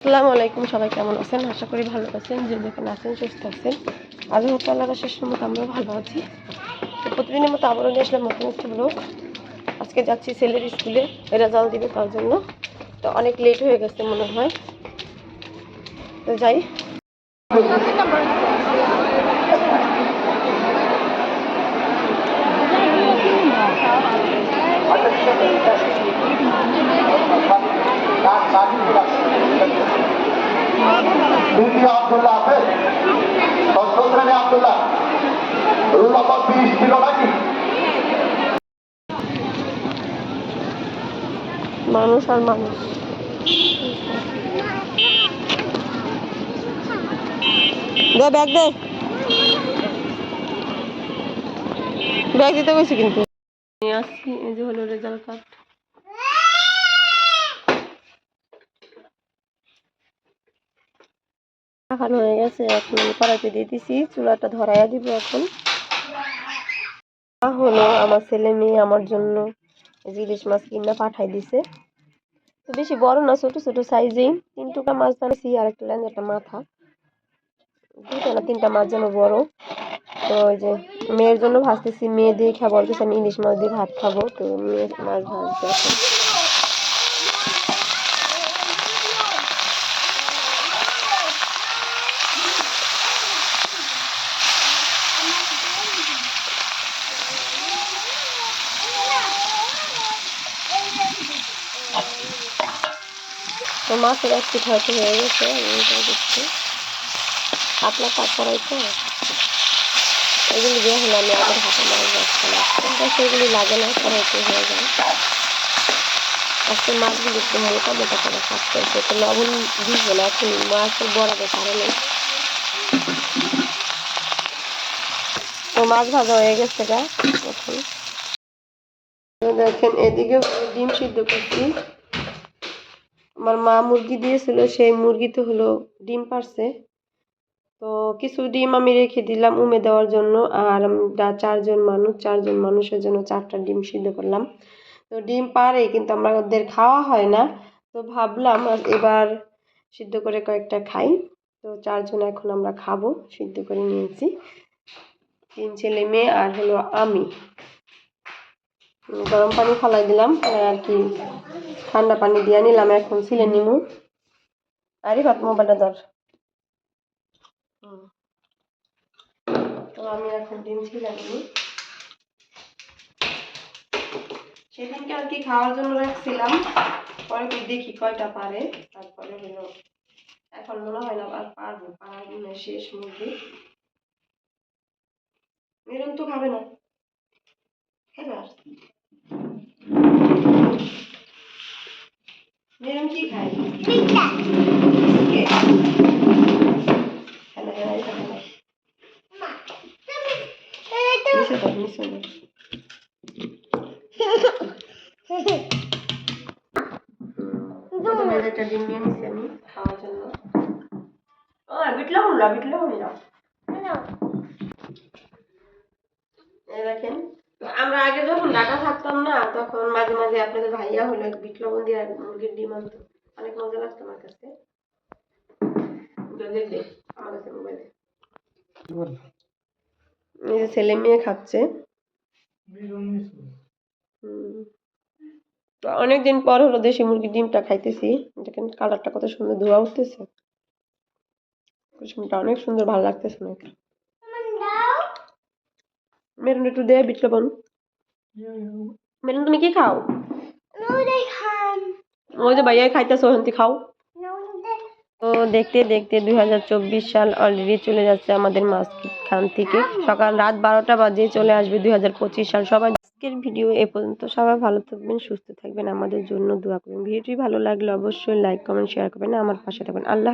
আসসালামু আলাইকুম, সবাই কেমন আছেন? আশা করি ভালো আছেন, যে যেখানে আছেন সুস্থ আছেন। আজ হয়তো শেষ মতো আমরা ভালো আছি। তো প্রতিদিনের মতো আবারও নিয়ে আসলাম নতুন একটি ব্লগ আজকে যাচ্ছি ছেলের স্কুলে, রেজাল্ট দিবে তার জন্য। তো অনেক লেট হয়ে গেছে মনে হয়। তো যাই। আব্দুল্লাহ ছিল নাকি? মানুষ আর মানুষ। দে ব্যাগ দে। ব্যাগ দিতে গেছি কিন্তু। নিয়ে আসছি এই যে হলো রেজাল্ট কার্ড এখন হয়ে গেছে, এখন কড়াইতে দিয়ে দিছি, চুলাটা ধরাইয়া দিব এখন। হলো আমার ছেলে মেয়ে, আমার জন্য ইলিশ মাছ কিনা পাঠাই দিছে। তো বেশি বড় না, ছোট ছোট সাইজেই। তিন টুকরা মাছ দাঁড়িয়েছি আর একটা লেন একটা মাথা। দুটো না তিনটা মাছ যেন বড়। তো ওই যে মেয়ের জন্য ভাজতেছি, মেয়ে দিয়ে খাব আমি ইলিশ মাছ দিয়ে ভাত খাব। তো মেয়ে মাছ ভাজতে তো মাছের এক পিঠ হয়তো হয়ে গেছে, আমি এটাই দেখছি। আপনার করাই তো। এগুলি দিয়ে হলে আমি আবার হাতে মাছ যাচ্ছিলাম কিন্তু সেগুলি লাগে না কড়াইতে হয়ে যায়। আজকে মাছগুলি একটু মোটা মোটা করে কাটতে হচ্ছে তো লবণ দিব না এখন মাছের বড়াতে কারণে তো মাছ ভাজা হয়ে গেছে গা, এখন। দেখেন এদিকে ডিম সিদ্ধ করছি। আমার মা মুরগি দিয়েছিল, সেই মুরগি তো হলো ডিম পারছে। তো কিছু ডিম আমি রেখে দিলাম উমে দেওয়ার জন্য, আর আমরা চারজন মানুষ, চারজন মানুষের জন্য চারটা ডিম সিদ্ধ করলাম। তো ডিম পারে, কিন্তু আমাদের খাওয়া হয় না। তো ভাবলাম এবার সিদ্ধ করে কয়েকটা খাই। তো চারজন এখন আমরা খাব, সিদ্ধ করে নিয়েছি। তিন ছেলে মেয়ে আর হলো আমি। গরম পানি ফালাই দিলাম আর কি ঠান্ডা পানি দিয়ে নিলাম এখন ছিলে নিমু। আরে ভাত মোবাইলটা ধর। হুম। তো আমি এখন ডিম ছিলে নিই সেদিনকে আর কি খাওয়ার জন্য রাখছিলাম পরে কি দেখি কয়টা পারে তারপরে হলো এখন মনে হয় না আর পারব পারার শেষ মুরগি। মেরুন তো খাবে না। এবার ধর। প্রথমে একটা ডিম নিয়ে নিছি আমি খাওয়ার জন্য। ও বিটলা হুনলা বিটলা হুনলা এই দেখেন। আমরা আগে যখন ঢাকা থাকতাম না তখন মাঝে মাঝে আপনাদের ভাইয়া হলো বিট লবণ দিয়ে আর মুরগির ডিম আনতো। অনেক মজা লাগতো আমার কাছে। আমার কাছে মোবাইলে এই যে ছেলে মেয়ে খাচ্ছে। অনেকদিন পর হলো দেশি মুরগির ডিমটা খাইতেছি। দেখেন কালারটা কত সুন্দর ধোয়া উঠতেছে। কুসুমটা অনেক সুন্দর ভালো লাগতেছে আমাকে মেরুন একটু দে বিট লবণ। মেরুন তুমি কি খাও ওই যে ভাইয়া খাইতেছো হন্তি খাও। তো দেখতে দেখতে দুই হাজার চব্বিশ সাল অলরেডি চলে যাচ্ছে আমাদের মাস্কিট খান থেকে। সকাল রাত বারোটা বাজে চলে আসবে দুই হাজার পঁচিশ সাল। সবাই আজকের ভিডিও এ পর্যন্ত সবাই ভালো থাকবেন সুস্থ থাকবেন। আমাদের জন্য দোয়া করবেন। ভিডিওটি ভালো লাগলে অবশ্যই লাইক কমেন্ট শেয়ার করবেন। আমার পাশে থাকবেন। আল্লাহ